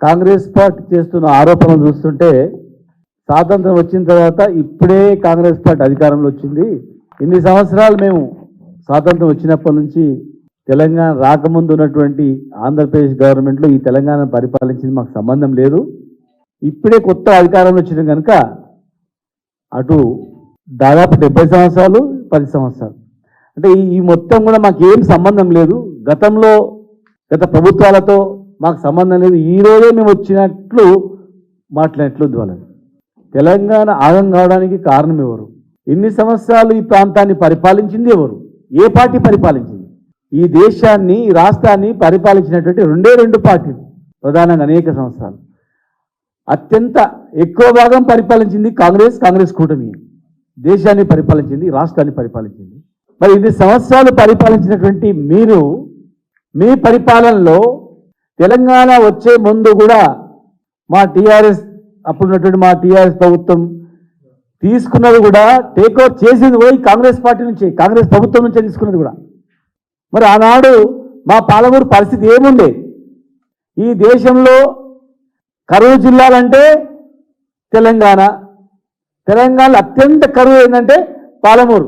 Congress party చేస్తున్న ఆరోపణలు చూస్తుంటే స్వాతంత్రం వచ్చిన తర్వాత ఇప్పుడే కాంగ్రెస్ పార్టీ అధికారంలో వచ్చింది. ఇన్ని సంవత్సరాలు మేము స్వాతంత్రం వచ్చినప్పటి నుంచి తెలంగాణ రాకముందు ఉన్నటువంటి ఆంధ్రప్రదేశ్ గవర్నమెంట్లో ఈ తెలంగాణ పరిపాలించింది మాకు సంబంధం లేదు. ఇప్పుడే కొత్త అధికారంలో వచ్చిన కనుక అటు దాదాపు డెబ్బై సంవత్సరాలు పది సంవత్సరాలు. అంటే ఈ మొత్తం కూడా మాకు ఏం సంబంధం లేదు. గతంలో గత ప్రభుత్వాలతో మాకు సంబంధం లేదు. ఈ రోజే మేము వచ్చినట్లు మాట్లాడినట్లు వాళ్ళని తెలంగాణ ఆగం కావడానికి కారణం ఎవరు? ఎన్ని సంవత్సరాలు ఈ ప్రాంతాన్ని పరిపాలించింది ఎవరు? ఏ పార్టీ పరిపాలించింది? ఈ దేశాన్ని ఈ రాష్ట్రాన్ని పరిపాలించినటువంటి రెండే రెండు పార్టీలు ప్రధానంగా అనేక సంవత్సరాలు. అత్యంత ఎక్కువ భాగం పరిపాలించింది కాంగ్రెస్ కాంగ్రెస్ కూటమి. దేశాన్ని పరిపాలించింది రాష్ట్రాన్ని పరిపాలించింది. మరి ఇన్ని సంవత్సరాలు పరిపాలించినటువంటి మీరు మీ పరిపాలనలో తెలంగాణ వచ్చే ముందు కూడా మా టీఆర్ఎస్ అప్పుడున్నటువంటి మా టీఆర్ఎస్ ప్రభుత్వం తీసుకున్నది కూడా టేక్ చేసింది కూడా కాంగ్రెస్ పార్టీ నుంచి కాంగ్రెస్ ప్రభుత్వం నుంచే తీసుకున్నది కూడా. మరి ఆనాడు మా పాలమూరు పరిస్థితి ఏముండే? ఈ దేశంలో కరువు జిల్లాలంటే తెలంగాణ తెలంగాణలో అత్యంత కరువు ఏంటంటే పాలమూరు.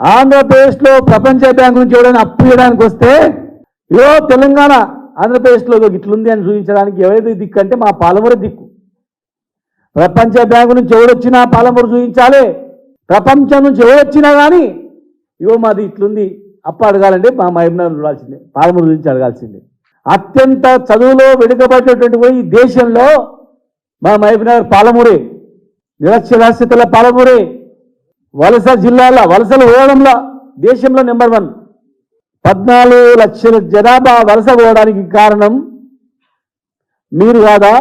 ఆంధ్రప్రదేశ్లో ప్రపంచ బ్యాంక్ నుంచి ఎవరైనా అప్పు చేయడానికి వస్తే ఇదో తెలంగాణ ఆంధ్రప్రదేశ్లో ఇట్లుంది అని చూపించడానికి ఎవరైతే దిక్కు అంటే మా పాలమూరు దిక్కు. ప్రపంచ బ్యాంకు నుంచి ఎవడొచ్చినా పాలమూరు చూపించాలి. ప్రపంచం నుంచి ఎవడొచ్చినా కానీ ఇగో మాది ఇట్లుంది అప్ప అడగాలంటే మా మహిమను చూడాల్సిందే పాలమూరు చూపించి అడగాల్సిందే. అత్యంత చదువులో వెనుకబడినటువంటి ఈ దేశంలో మా మహబూబ్నగర్ పాలమూరే. నిరక్షరాస్యతల పాలమూరే. వలస జిల్లాల వలసలు ఓడంలో దేశంలో నెంబర్ వన్. పద్నాలుగు లక్షల జనాభా వలస పోవడానికి కారణం మీరు కాదా?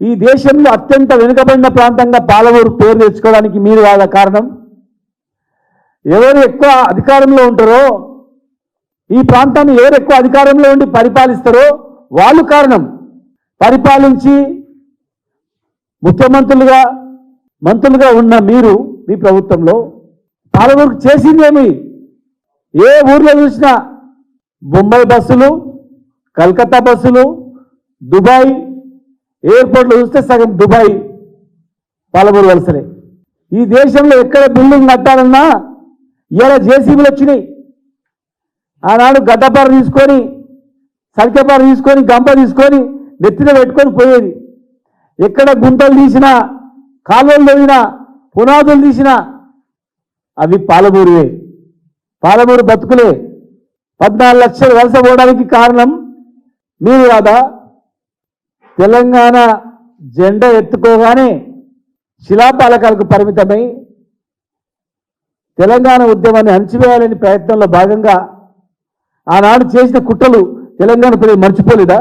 ఈ దేశంలో అత్యంత వెనుకబడిన ప్రాంతంగా పాలమూరు పేరు తెచ్చుకోవడానికి మీరు కాదా కారణం? ఎవరు ఎక్కువ అధికారంలో ఉంటారో ఈ ప్రాంతాన్ని ఎవరు ఎక్కువ అధికారంలో ఉండి పరిపాలిస్తారో వాళ్ళు కారణం. పరిపాలించి ముఖ్యమంత్రులుగా మంత్రులుగా ఉన్న మీరు మీ ప్రభుత్వంలో. పాలమూరుకు చేసిందేమి ఏ ఊర్లో చూసినా బొంబాయి బస్సులు కలకత్తా బస్సులు దుబాయ్ ఎయిర్పోర్ట్లో చూస్తే సగం దుబాయ్ పాలమూరు వలసలే. ఈ దేశంలో ఎక్కడ బిల్డింగ్ కట్టాలన్నా ఇలా జేసీబీలు వచ్చినాయి. ఆనాడు గడ్డపార తీసుకొని సరికెపార తీసుకొని గంప తీసుకొని నెత్తిన పెట్టుకొని పోయేది. ఎక్కడ గుంటలు తీసినా కాలువలు తవ్వినా పునాదులు తీసినా అవి పాలమూరువే. పాలమూరు బతుకులే పద్నాలుగు లక్షలు వలస పోవడానికి కారణం మీరు కాదా? తెలంగాణ జెండా ఎత్తుకోగానే శిలాపాలకాలకు పరిమితమై తెలంగాణ ఉద్యమాన్ని అణచివేయాలని ప్రయత్నంలో భాగంగా ఆనాడు చేసిన కుట్రలు తెలంగాణ ప్రజలు మర్చిపోలేదా?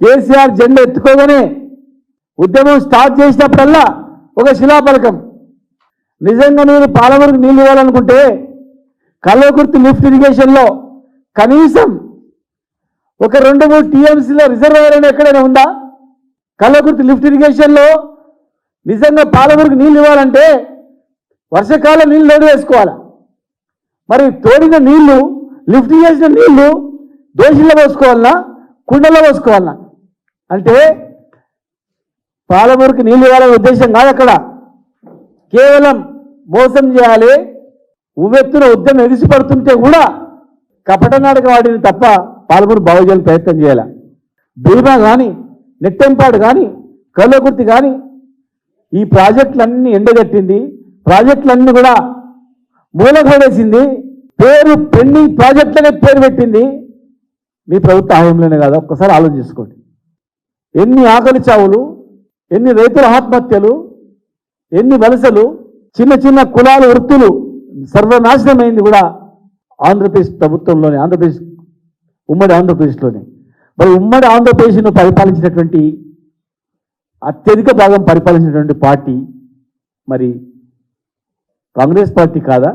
కేసీఆర్ జెండా ఎత్తుకోగానే ఉద్యమం స్టార్ట్ చేసినప్పుడల్లా ఒక శిలాపలకం. నిజంగా నేను పాలమూరుకు నీళ్ళు ఇవ్వాలనుకుంటే కల్వకుర్తి లిఫ్ట్ ఇరిగేషన్లో కనీసం ఒక రెండు మూడు టీఎంసీలో రిజర్వాయర్ అని ఎక్కడైనా ఉందా? కల్వకుర్తి లిఫ్ట్ ఇరిగేషన్లో నిజంగా పాలమూరుకు నీళ్ళు ఇవ్వాలంటే వర్షకాలం నీళ్ళు లోడు వేసుకోవాలి? మరి తోడిన నీళ్ళు లిఫ్ట్ చేసిన నీళ్ళు దోషిలో పోసుకోవాలన్నా కుండలో పోసుకోవాలన్నా అంటే పాలమూరుకి నీళ్ళు ఇవ్వాలనే ఉద్దేశం కాదు అక్కడ. కేవలం మోసం చేయాలి ఉవ్వెత్తున ఉద్యమం ఎగిసిపడుతుంటే కూడా కపట వాడిని తప్ప పాల్గొని బాగుజేయాలని ప్రయత్నం చేయాలి. బీమా కానీ నెట్టెంపాడు కానీ కల్లకుర్తి కానీ ఈ ప్రాజెక్టులన్నీ ఎండగట్టింది. ప్రాజెక్టులన్నీ కూడా మూలపడేసింది పేరు పెండింగ్ ప్రాజెక్టులనే పేరు పెట్టింది. మీ ప్రభుత్వ హాయంలోనే కాదు ఒక్కసారి ఆలోచించుకోండి ఎన్ని ఆకలి చావులు ఎన్ని రైతుల ఆత్మహత్యలు ఎన్ని వలసలు చిన్న చిన్న కులాల వృత్తులు సర్వనాశనమైంది కూడా ఆంధ్రప్రదేశ్ ప్రభుత్వంలోనే ఆంధ్రప్రదేశ్ ఉమ్మడి ఆంధ్రప్రదేశ్లోనే. మరి ఉమ్మడి ఆంధ్రప్రదేశ్ను పరిపాలించినటువంటి అత్యధిక భాగం పరిపాలించినటువంటి పార్టీ మరి కాంగ్రెస్ పార్టీ కాదా?